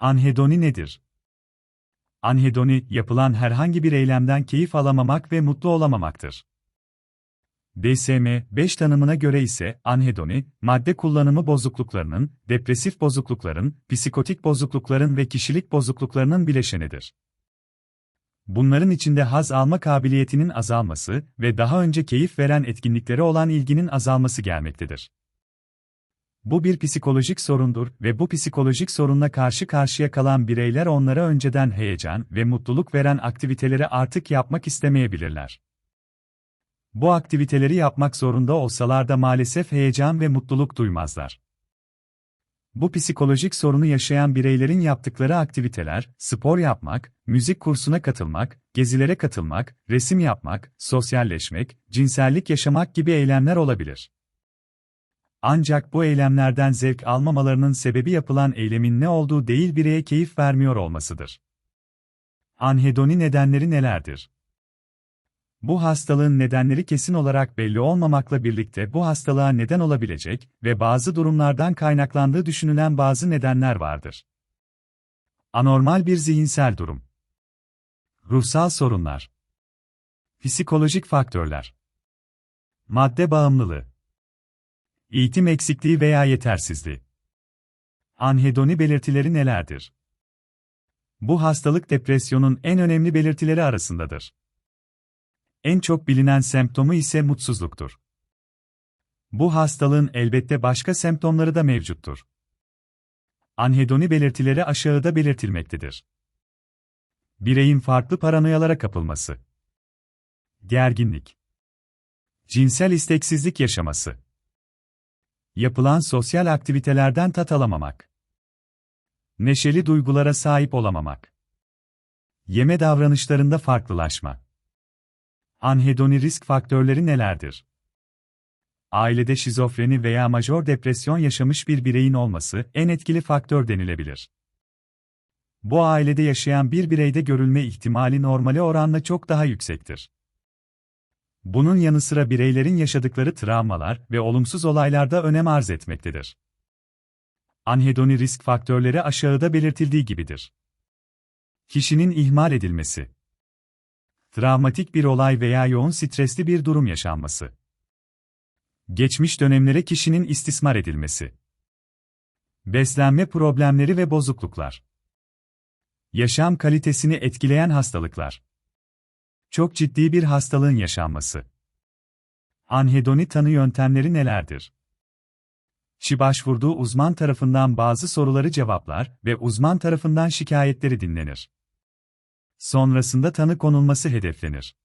Anhedoni nedir? Anhedoni, yapılan herhangi bir eylemden keyif alamamak ve mutlu olamamaktır. DSM-5 tanımına göre ise anhedoni, madde kullanımı bozukluklarının, depresif bozuklukların, psikotik bozuklukların ve kişilik bozukluklarının bileşenidir. Bunların içinde haz alma kabiliyetinin azalması ve daha önce keyif veren etkinliklere olan ilginin azalması gelmektedir. Bu bir psikolojik sorundur ve bu psikolojik sorunla karşı karşıya kalan bireyler onlara önceden heyecan ve mutluluk veren aktiviteleri artık yapmak istemeyebilirler. Bu aktiviteleri yapmak zorunda olsalar da maalesef heyecan ve mutluluk duymazlar. Bu psikolojik sorunu yaşayan bireylerin yaptıkları aktiviteler, spor yapmak, müzik kursuna katılmak, gezilere katılmak, resim yapmak, sosyalleşmek, cinsellik yaşamak gibi eylemler olabilir. Ancak bu eylemlerden zevk almamalarının sebebi yapılan eylemin ne olduğu değil bireye keyif vermiyor olmasıdır. Anhedoni nedenleri nelerdir? Bu hastalığın nedenleri kesin olarak belli olmamakla birlikte bu hastalığa neden olabilecek ve bazı durumlardan kaynaklandığı düşünülen bazı nedenler vardır. Anormal bir zihinsel durum. Ruhsal sorunlar. Psikolojik faktörler. Madde bağımlılığı. Eğitim eksikliği veya yetersizliği. Anhedoni belirtileri nelerdir? Bu hastalık depresyonun en önemli belirtileri arasındadır. En çok bilinen semptomu ise mutsuzluktur. Bu hastalığın elbette başka semptomları da mevcuttur. Anhedoni belirtileri aşağıda belirtilmektedir. Bireyin farklı paranoyalara kapılması. Gerginlik. Cinsel isteksizlik yaşaması. Yapılan sosyal aktivitelerden tat alamamak. Neşeli duygulara sahip olamamak. Yeme davranışlarında farklılaşma. Anhedoni risk faktörleri nelerdir? Ailede şizofreni veya major depresyon yaşamış bir bireyin olması en etkili faktör denilebilir. Bu ailede yaşayan bir bireyde görülme ihtimali normale oranla çok daha yüksektir. Bunun yanı sıra bireylerin yaşadıkları travmalar ve olumsuz olaylarda önem arz etmektedir. Anhedoni risk faktörleri aşağıda belirtildiği gibidir. Kişinin ihmal edilmesi travmatik bir olay veya yoğun stresli bir durum yaşanması. Geçmiş dönemlere kişinin istismar edilmesi. Beslenme problemleri ve bozukluklar. Yaşam kalitesini etkileyen hastalıklar. Çok ciddi bir hastalığın yaşanması. Anhedoni tanı yöntemleri nelerdir? Kişi başvurduğu uzman tarafından bazı soruları cevaplar ve uzman tarafından şikayetleri dinlenir. Sonrasında tanı konulması hedeflenir.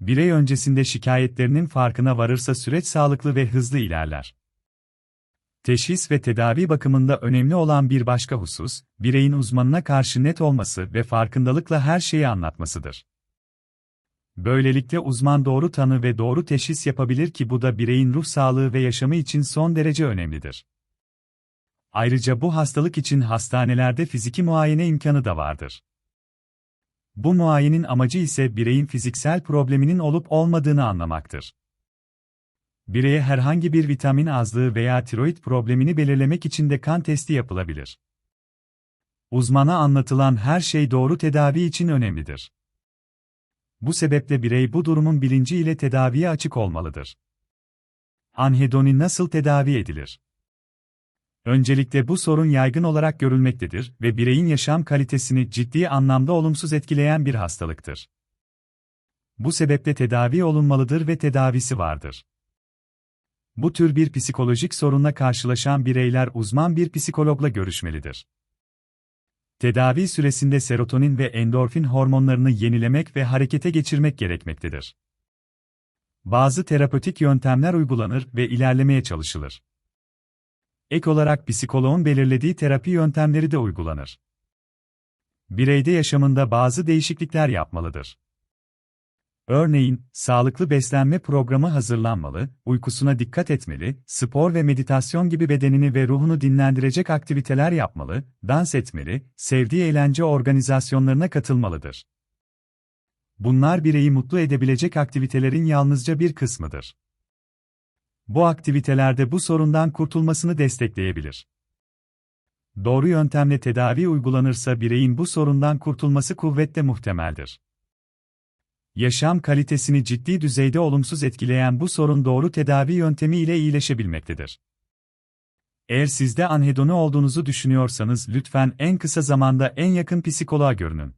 Birey öncesinde şikayetlerinin farkına varırsa süreç sağlıklı ve hızlı ilerler. Teşhis ve tedavi bakımında önemli olan bir başka husus, bireyin uzmanına karşı net olması ve farkındalıkla her şeyi anlatmasıdır. Böylelikle uzman doğru tanı ve doğru teşhis yapabilir ki bu da bireyin ruh sağlığı ve yaşamı için son derece önemlidir. Ayrıca bu hastalık için hastanelerde fiziki muayene imkanı da vardır. Bu muayenin amacı ise bireyin fiziksel probleminin olup olmadığını anlamaktır. Bireye herhangi bir vitamin azlığı veya tiroid problemini belirlemek için de kan testi yapılabilir. Uzmana anlatılan her şey doğru tedavi için önemlidir. Bu sebeple birey bu durumun bilinci ile tedaviye açık olmalıdır. Anhedoni nasıl tedavi edilir? Öncelikle bu sorun yaygın olarak görülmektedir ve bireyin yaşam kalitesini ciddi anlamda olumsuz etkileyen bir hastalıktır. Bu sebeple tedavi olunmalıdır ve tedavisi vardır. Bu tür bir psikolojik sorunla karşılaşan bireyler uzman bir psikologla görüşmelidir. Tedavi süresinde serotonin ve endorfin hormonlarını yenilemek ve harekete geçirmek gerekmektedir. Bazı terapötik yöntemler uygulanır ve ilerlemeye çalışılır. Ek olarak psikoloğun belirlediği terapi yöntemleri de uygulanır. Bireyde yaşamında bazı değişiklikler yapmalıdır. Örneğin, sağlıklı beslenme programı hazırlanmalı, uykusuna dikkat etmeli, spor ve meditasyon gibi bedenini ve ruhunu dinlendirecek aktiviteler yapmalı, dans etmeli, sevdiği eğlence organizasyonlarına katılmalıdır. Bunlar bireyi mutlu edebilecek aktivitelerin yalnızca bir kısmıdır. Bu aktivitelerde bu sorundan kurtulmasını destekleyebilir. Doğru yöntemle tedavi uygulanırsa bireyin bu sorundan kurtulması kuvvetle muhtemeldir. Yaşam kalitesini ciddi düzeyde olumsuz etkileyen bu sorun doğru tedavi yöntemi ile iyileşebilmektedir. Eğer sizde anhedoni olduğunuzu düşünüyorsanız lütfen en kısa zamanda en yakın psikoloğa görünün.